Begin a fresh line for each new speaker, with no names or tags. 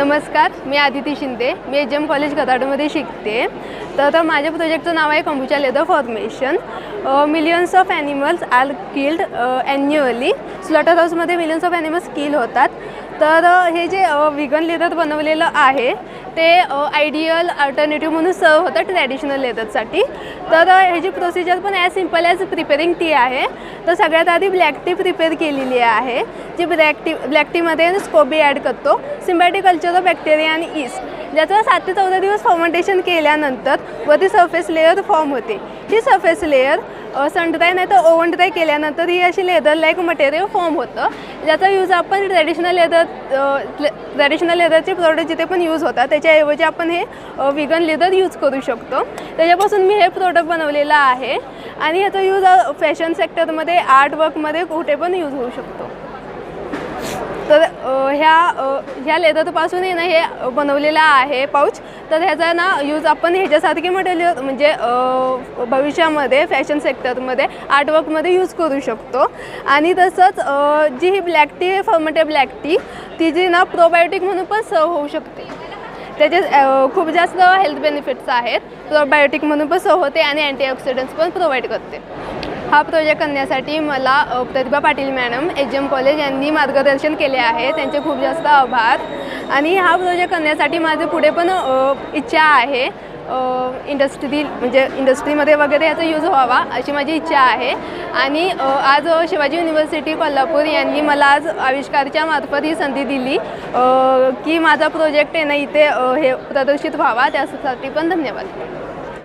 नमस्कार मी आदिती शिंदे. मी एच एम कॉलेज गदाडमध्ये शिकते. तर तर माझ्या प्रोजेक्टचं नाव आहे kombucha leather formation. Millions of animals are killed annually slaughter हाऊसमध्ये मिलियन्स ऑफ ॲनिमल्स किल होतात. तर हे जे विगन लेदर बनवलेलं आहे ते आयडियल अल्टरनेटिव्ह म्हणून सर्व होतं ट्रॅडिशनल लेदरसाठी तर ह्याची प्रोसिजर पण as simple as preparing tea आहे तर सगळ्यात आधी ब्लॅक टी प्रिपेअर केलेली आहे. जी ब्लॅक टी ब्लॅक टीमध्ये स्कोबी ॲड करतो. सिम्बॅटिक कल्चर ऑफ बॅक्टेरिया आणि ईस्ट ज्याचं सात ते चौदा दिवस फॉर्मेंटेशन केल्यानंतर वरती सरफेस लेअर फॉर्म होते. ही सरफेस लेअर सनड्राय नाही तर ओव्हन ड्राय केल्यानंतर ही अशी लेदर लाईक मटेरियल फॉर्म होतं. ज्याचा यूज आपण ट्रॅडिशनल लेदर ट्रॅडिशनल लेदरचे प्रोडक्ट जिथे पण यूज होतात त्याच्याऐवजी आपण हे विगन लेदर यूज करू शकतो. त्याच्यापासून मी हे प्रोडक्ट बनवलेलं आहे. आणि ह्याचा यूज फॅशन सेक्टरमध्ये आर्ट वर्कमध्ये कुठे पण यूज होऊ शकतो. तर ह्या ह्या लेदरपासूनही ना हे बनवलेलं आहे पाऊच. तर ह्याचा ना यूज आपण ह्याच्यासारखे मटेरियल म्हणजे भविष्यामध्ये फॅशन सेक्टरमध्ये आर्टवर्कमध्ये यूज करू शकतो. आणि तसंच जी ही ब्लॅक टी आहे फर्मेटेड ब्लॅक टी ती जी ना प्रोबायोटिक म्हणून पण सर्व होऊ शकते. त्याचे खूप जास्त हेल्थ बेनिफिट्स आहेत. प्रोबायोटिक म्हणून पण सर्व होते आणि अँटीऑक्सिडंट्स पण प्रोव्हाइड करते. हा प्रोजेक्ट करण्यासाठी मला Pratibha Patil madam H M college यांनी मार्गदर्शन केले आहे. त्यांचे खूप जास्त आभार. आणि हा प्रोजेक्ट करण्यासाठी माझे पुढे पण इच्छा आहे. इंडस्ट्री म्हणजे इंडस्ट्रीमध्ये वगैरे याचा यूज व्हावा अशी माझी इच्छा आहे. आणि आज शिवाजी युनिव्हर्सिटी कोल्हापूर यांनी मला आज आविष्कारच्या मार्फत ही संधी दिली. की माझा प्रोजेक्ट आहे ना इथे हे प्रदर्शित व्हावा. त्यासाठी पण धन्यवाद.